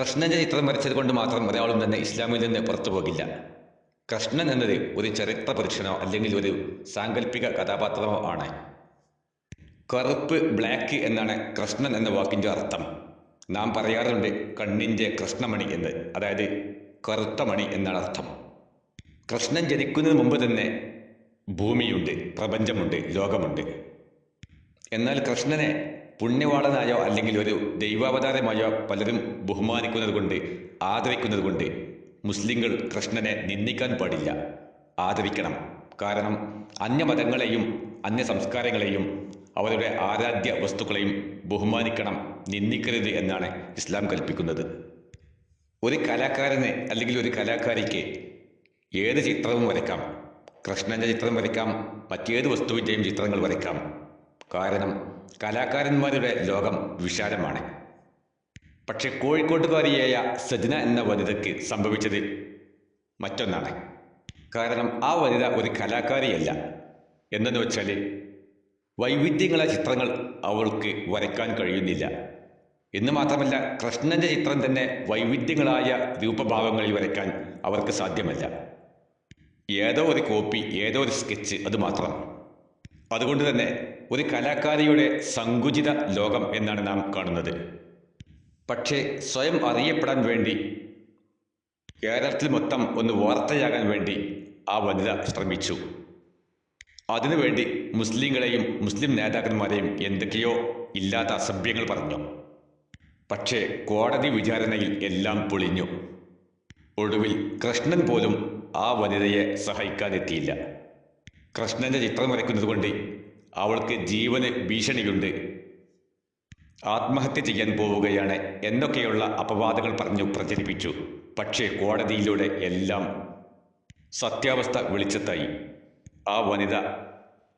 കൃഷ്ണന്റെ ചിത്രം വരച്ചത് കൊണ്ട് മാത്രം ഒരാളും തന്നെ ഇസ്ലാമിൽ നിന്ന് പുറത്തു പോകില്ല. കൃഷ്ണൻ എന്നത് ഒരു ചരിത്ര പുരുഷനോ അല്ലെങ്കിൽ ഒരു സാങ്കല്പിക കഥാപാത്രമോ ആണ്. കറുപ്പ് ബ്ലാക്ക് എന്നാണ് കൃഷ്ണൻ എന്ന വാക്കിന്റെ അർത്ഥം. നാം പറയാറുണ്ട് കണ്ണിന്റെ കൃഷ്ണമണി എന്ന്. അതായത് കറുത്ത മണി എന്നാണ് അർത്ഥം. കൃഷ്ണൻ ജനിക്കുന്നതിന് മുമ്പ് തന്നെ ഭൂമിയുണ്ട് പ്രപഞ്ചമുണ്ട് ലോകമുണ്ട്. എന്നാൽ കൃഷ്ണനെ പുണ്യവാളനായോ അല്ലെങ്കിൽ ഒരു ദൈവാവതാരമായോ പലരും ബഹുമാനിക്കുന്നത് കൊണ്ട് ആദരിക്കുന്നത് കൊണ്ട് മുസ്ലിങ്ങൾ കൃഷ്ണനെ നിന്ദിക്കാൻ പാടില്ല. ആദരിക്കണം. കാരണം അന്യമതങ്ങളെയും അന്യ സംസ്കാരങ്ങളെയും അവരുടെ ആരാധ്യ വസ്തുക്കളെയും ബഹുമാനിക്കണം നിന്ദിക്കരുത് എന്നാണ് ഇസ്ലാം കൽപ്പിക്കുന്നത്. ഒരു കലാകാരന് അല്ലെങ്കിൽ ഒരു കലാകാരിക്ക് ഏത് ചിത്രവും വരയ്ക്കാം. കൃഷ്ണന്റെ ചിത്രം വരയ്ക്കാം മറ്റേത് വസ്തുവിന്റെയും ചിത്രങ്ങൾ വരയ്ക്കാം. കാരണം കലാകാരന്മാരുടെ ലോകം വിശാലമാണ്. പക്ഷെ കോഴിക്കോട്ടുകാരിയായ സജന എന്ന വനിതയ്ക്ക് സംഭവിച്ചത് മറ്റൊന്നാണ്. കാരണം ആ വനിത ഒരു കലാകാരിയല്ല. എന്തെന്ന് വെച്ചാൽ വൈവിധ്യങ്ങളെ ചിത്രങ്ങൾ അവൾക്ക് വരയ്ക്കാൻ കഴിയുന്നില്ല. എന്ന് മാത്രമല്ല കൃഷ്ണന്റെ ചിത്രം തന്നെ വൈവിധ്യങ്ങളായ രൂപഭാവങ്ങളിൽ വരയ്ക്കാൻ അവർക്ക് സാധ്യമല്ല. ഏതോ ഒരു കോപ്പി ഏതോ ഒരു സ്കെച്ച് അത് മാത്രം. അതുകൊണ്ട് തന്നെ ഒരു കലാകാരിയുടെ സങ്കുചിത ലോകം എന്നാണ് നാം കാണുന്നത്. പക്ഷേ സ്വയം അറിയപ്പെടാൻ വേണ്ടി കേരളത്തിൽ മൊത്തം ഒന്ന് വാർത്തയാകാൻ വേണ്ടി ആ വനിത ശ്രമിച്ചു. അതിനുവേണ്ടി മുസ്ലിങ്ങളെയും മുസ്ലിം നേതാക്കന്മാരെയും എന്തൊക്കെയോ ഇല്ലാത്ത അസഭ്യങ്ങൾ പറഞ്ഞു. പക്ഷേ കോടതി വിചാരണയിൽ എല്ലാം പൊളിഞ്ഞു. ഒടുവിൽ കൃഷ്ണൻ പോലും ആ വനിതയെ സഹായിക്കാനെത്തിയില്ല കൃഷ്ണന്റെ ചിത്രം വരയ്ക്കുന്നത് കൊണ്ട് അവൾക്ക് ജീവന് ഭീഷണിയുണ്ട്. ആത്മഹത്യ ചെയ്യാൻ പോവുകയാണ് എന്നൊക്കെയുള്ള അപവാദങ്ങൾ പറഞ്ഞു പ്രചരിപ്പിച്ചു. പക്ഷേ കോടതിയിലൂടെ എല്ലാം സത്യാവസ്ഥ വെളിച്ചത്തായി. ആ വനിത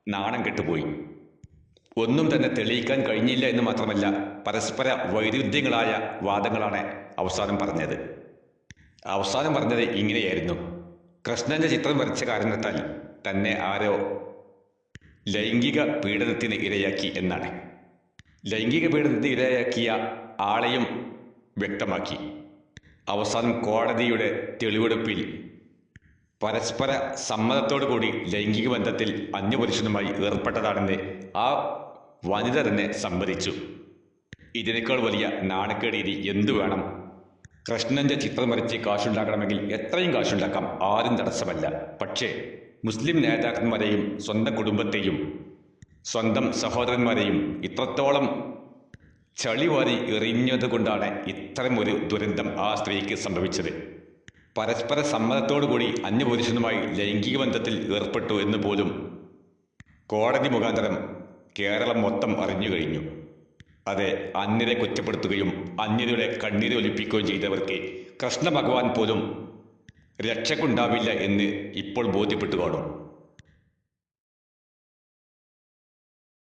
നാണം കെട്ടുപോയി. ഒന്നും തന്നെ തെളിയിക്കാൻ കഴിഞ്ഞില്ല എന്ന് മാത്രമല്ല പരസ്പര വൈരുദ്ധ്യങ്ങളായ വാദങ്ങളാണ് അവസാനം പറഞ്ഞത്. അവസാനം പറഞ്ഞത് ഇങ്ങനെയായിരുന്നു. കൃഷ്ണന്റെ ചിത്രം വരച്ച കാരണത്താൽ തന്നെ ആരോ ലൈംഗിക പീഡനത്തിന് ഇരയാക്കി എന്നാണ്. ലൈംഗിക പീഡനത്തിന് ഇരയാക്കിയ ആളെയും വ്യക്തമാക്കി. അവസാനം കോടതിയുടെ തെളിവെടുപ്പിൽ പരസ്പര സമ്മതത്തോടു കൂടി ലൈംഗിക ബന്ധത്തിൽ അന്യപുരുഷനുമായി ഏർപ്പെട്ടതാണെന്ന് ആ വനിത തന്നെ സമ്മതിച്ചു ഇതിനേക്കാൾ വലിയ നാണക്കേടി എന്തു വേണം? കൃഷ്ണന്റെ ചിത്രം വരച്ച് കാശുണ്ടാക്കണമെങ്കിൽ എത്രയും കാശുണ്ടാക്കാം ആരും തടസ്സമല്ല. പക്ഷേ മുസ്ലിം നേതാക്കന്മാരെയും സ്വന്തം കുടുംബത്തെയും സ്വന്തം സഹോദരന്മാരെയും ഇത്രത്തോളം ചളിവാരി എറിഞ്ഞതുകൊണ്ടാണ് ഇത്തരം ഒരു ദുരന്തം ആ സ്ത്രീക്ക് സംഭവിച്ചത്. പരസ്പര സമ്മതത്തോടുകൂടി അന്യപുരുഷനുമായി ലൈംഗിക ബന്ധത്തിൽ ഏർപ്പെട്ടു എന്ന് പോലും കോടതി മുഖാന്തരം കേരളം മൊത്തം അറിഞ്ഞു കഴിഞ്ഞു. അതെ അന്യരെ കുറ്റപ്പെടുത്തുകയും അന്യരുടെ കണ്ണീര് ഒലിപ്പിക്കുകയും ചെയ്തവർക്ക് കൃഷ്ണ ഭഗവാൻ പോലും രക്ഷക്കുണ്ടാവില്ല എന്ന് ഇപ്പോൾ ബോധ്യപ്പെട്ടു കാണും